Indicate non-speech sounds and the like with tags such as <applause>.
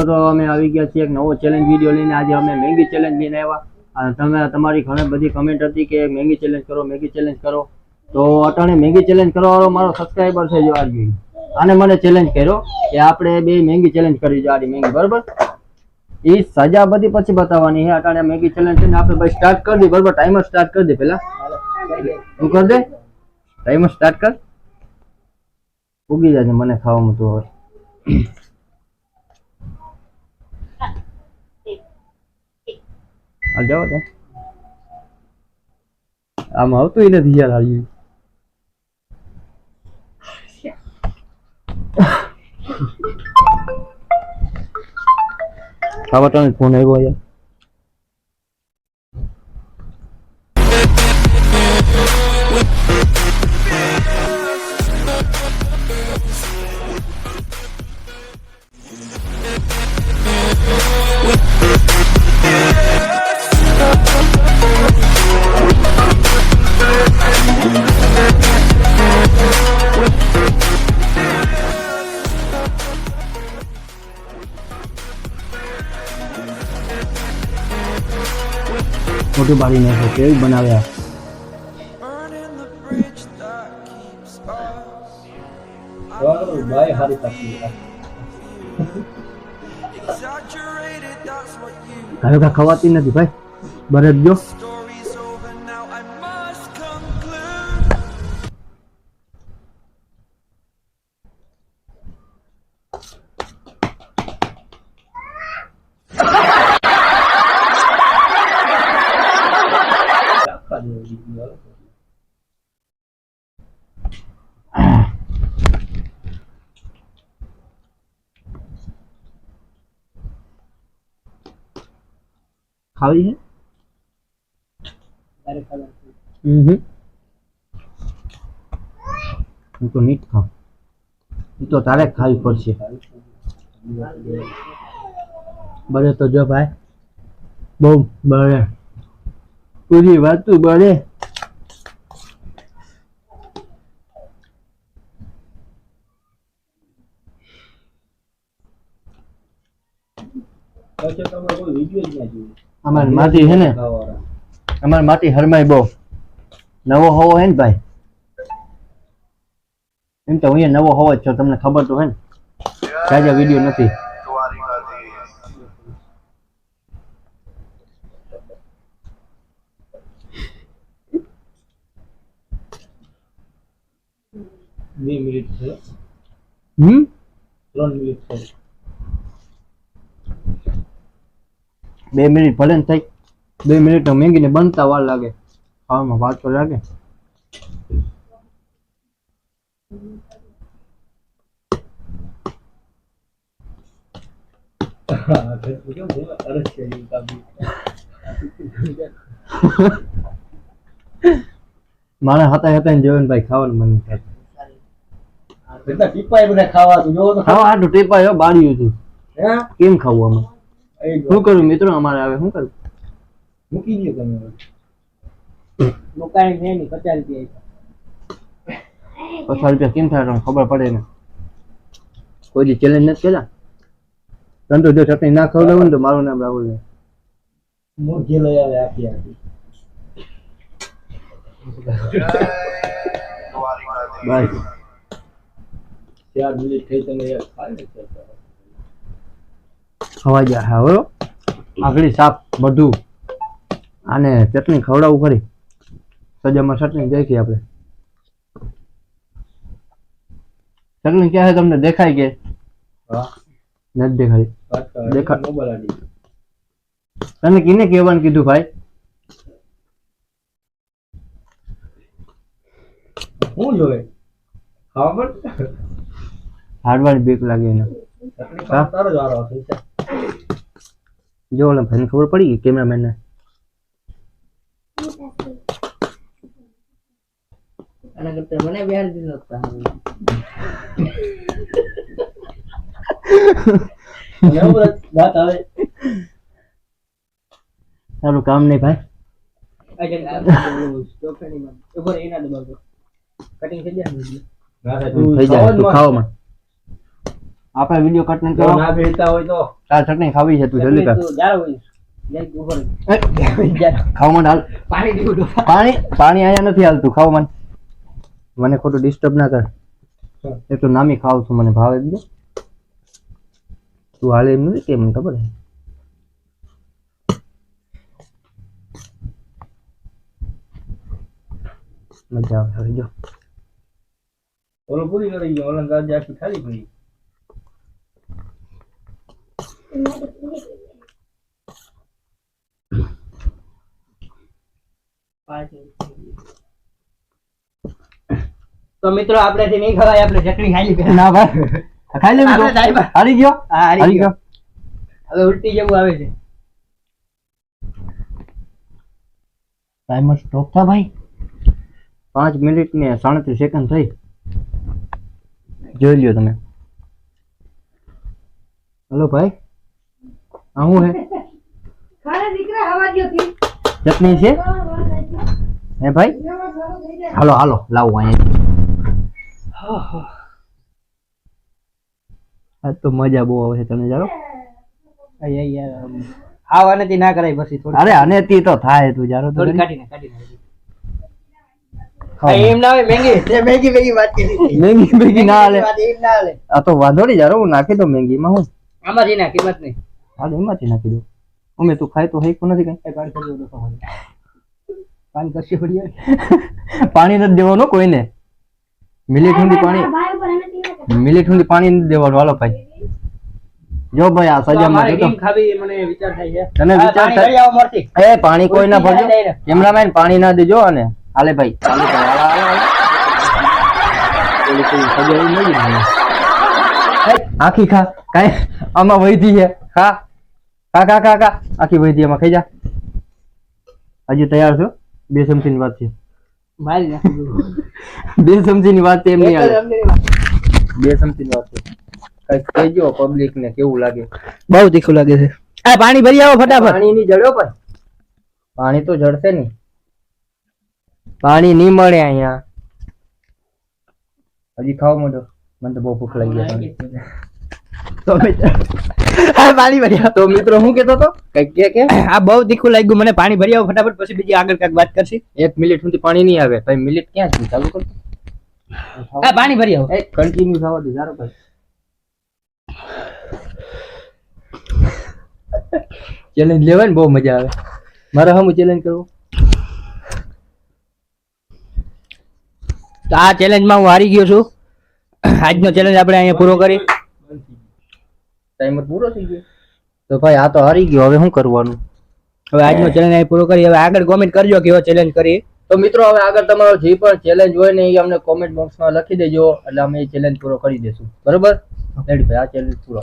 મિત્રો, તો અમે આવી ગયા છીએ એક નવો ચેલેન્જ વીડિયો લઈને. આજે અમે મેગી ચેલેન્જ લઈને આવ્યા. તમે, તમારી ઘણી બધી કમેન્ટ હતી કે મેંગી ચેલેન્જ કરો, મેગી ચેલેન્જ કરો. તો અટાણે મેંગી ચેલેન્જ કરવાવાળો મારો સબસ્ક્રાઈબર છે જો આજે. અને મને ચેલેન્જ કર્યો કે આપણે બે મેંગી ચેલેન્જ કરી જો આડી મેંગી, બરાબર? એ સજા બધી પછી બતાવવાની છે. અટાણે મેગી ચેલેન્જ છે ને આપણે ભાઈ સ્ટાર્ટ કરી દઈએ, બરાબર? ટાઈમર સ્ટાર્ટ કરી દે પહેલા. તું કર દે? ટાઈમર સ્ટાર્ટ કર. ઉગી જાય મને ખાવામાં તો હવે. આ જાઓ ત્યાં આમાં આવતું નથી યાર હાલ્યું ખાવા ફોન આવ્યો યાર મોટું બાળી નાખો કેવું બનાવ્યા ભાઈ હારી તકલી Exaggerated, that's what you હવે કાંઈ ખવાતી નથી ભાઈ બરે જ ખાવી છે? હું તો નીટ ખાવ એ તો તારે ખાવી પડશે. બને તો જો ભાઈ. બહુ બને. પૂરી વાતું બને. પછી તમે કોઈ વીડિયો જ ના જોયું અમારી માટી છે ને. અમારી માટી હરમાય બહુ. નવો હોવો હે ને ભાઈ? એમ તો અહીંયા નવો હોવો જ છો તમને ખબર તો હે ને? તાજા વીડિયો નથી. મિનિટ છે. હમ? મિનિટ બે મિનિટ ભલે ને થઈ બે મિનિટ મેંગીને બનતા વાર લાગે ખાવામાં વાર તો લાગે. માણસ હતા હતા જોયું ભાઈ ખાવાનું મન થાય ટીપાય બધા ખાવા તું જોવો તો ખાવા આટલું ટીપાયો બાળ્યું હતું હે? કેમ ખાવું આમાં. શું કરું? મિત્રો અમારે આવે. શું કરું? મૂકી દો તમે મુકાઈ ને ની પચાસ રૂપિયા પચાસ રૂપિયા કેમ થાય તમને? ખબર પડે ને. કોઈ દી ચેલેન્જ નથી કર્યા? તને તો જો ચટણી ના ખવડાવું ને તો મારું નામ રાહુલ ને. મૂર્ખી લઈ આવે આખી આખી. બસ ચાર મિનિટ થઈ તમે યાર ખાય ને. ખવાઈ ગયા હા હો આગળી સાપ બધું આને ચટણી ખવડાવું ખરી. સજામાં ચટણી દેખી આપણે. ચટણી ક્યાં છે તમને દેખાય કે? નથી દેખાય. પાછા દેખા- મોબાઈલ આડી ગયો. તને કિને કહેવાનું કીધું ભાઈ. શું જોવે? ખાવા પણ હાડવાની બીક લાગે એને. તારો જ વારો. જો ઓલા ભાઈને ખબર પડી ગઈ કેમેરામેનને? આના કરતા મને બિહાર દીધો હોત સારું. કામ નહીં ભાઈ? કટિંગ થઈ જાય ખાવામાં. આપણે વીડિયો કટ જો કરો. ના ભેતા હોય તો. તાર ચટણી ખાવી છે તું જલ્દી કર. ખાવ મને હાલ. પાણી. પાણી પાણી અહીંયા નથી હાલતું ખાવ મને. મને ખોટું ડિસ્ટર્બ ના કર. એ તો નામી ખાવ છું મને ભાવે બીજો. તું હાલે એમ નથી કેમ ખબર છે મજા આવે જો. ઓલો પૂરી કરી ગયો ઓલા ગાજે આખી ખાલી પડી. તો મિત્રો આપણે થી નહીં ખવાય આપણે ચકડી ખાઈ લીધી. ના ભાઈ. ખાઈ લેવી આપણે સાહેબ. હારી ગયો? હા, હારી ગયો. હવે ઉલટી જેવું આવે છે. ટાઈમર સ્ટોપ થા ભાઈ. પાંચ મિનિટ ને સાડત્રીસ સેકન્ડ થઈ. જોઈ લ્યો તમે. હલો ભાઈ. હે ખારા દીકરા હવા ગયો થી. ચટણી છે? હે ભાઈ? હાલો હાલો લાવો અહીંયા આ તો મજા બહુ આવે છે તમે જાણો. અહીંયા, આમ, ના કરાય પછી થોડી. અરે અને તી થાય તું જાણો થોડી. કાઢીને કાઢીને એમ ના હોય મેંગી. મેંગી મેંગી વાત કરી મેંગી મેંગી ના હાલે. ના હાલે. આ તો વાંધો નહીં જારો હું નાખી દઉં મેંગીમાં હું. આમાંથી નહીં એમાંથી. નાખી દઉં. અમે તું ખાય તો હેકું નથી કઈ. પાણી કરશે ફરી <laughs> પાણી નથી દેવાનું કોઈને. મિનિટ સુધી પાણી ભાઈ મિનિટ સુધી પાણી નથી દેવાનું. હાલો ભાઈ. જો ભાઈ આ સજા માં તો ખાવી મને વિચાર થાય છે. તને વિચાર પાણી થાય? એ પાણી કોઈ ના ભરજો. કેમેરામેન પાણી ના દેજો અને હાલે ભાઈ. હાલે કર. હાલે હાલો. આખી ખા કાઈ આમાં વૈધી છે. ખા ખા ખા ખા ખા. આખી વૈધી આમાં ખાઈ જા. હજી તૈયાર છો? બે ચમચી ની વાત છે. મારી બે ચમચી ની વાત છે એમ નહીં આવે. બે ચમચી ની વાત છે. કંઈક કહેજો પબ્લિક ને કેવું લાગે? બહુ તીખું લાગે છે. આ પાણી ભરી આવો ફટાફટ. પાણી ની જડ્યો પણ. પાણી તો જડશે નહીં. પાણી નહીં મળે અહીંયા. હજી ખાવ મોઢો. મને તો બહુ ભૂખ લાગી ગઈ તો પાણી ભરી આવો. તો મિત્રો હું કેતો તો કંઈક કે કે? આ બહુ તીખું લાગ્યું મને પાણી ભરી આવો ફટાફટ પછી બીજી આગળ કંઈક વાત કરશી? એક મિનિટ સુધી પાણી નહીં આવે ભાઈ મિનિટ ક્યાં છે ચાલુ કર. પાણી ભરી આવો. એ કન્ટિન્યુ થવા દે જારો ભાઈ ચેલેન્જ લેવાય ને બહુ મજા આવે. મારે હમ ચેલેન્જ કરવો? તો આ ચેલેન્જમાં હું હારી ગયો છું. આજનો ચેલેન્જ આપણે અહીંયા પૂરો કરી ટાઈમર પૂરો થઈ ગયો. તો ભાઈ આ તો હારી ગયો. હવે શું કરવાનું? હવે આજનો ચેલેન્જ અહીં પૂરો કરી હવે આગળ કોમેન્ટ કરજો કેવો ચેલેન્જ કરી તો મિત્રો હવે આગળ તમારો જે પણ ચેલેન્જ હોય ને એ અમને કોમેન્ટ બોક્સમાં લખી દેજો. એટલે અમે એ ચેલેન્જ પૂરો કરી દેશું. બરોબર? રેડી ભાઈ? આ ચેલેન્જ પૂરો.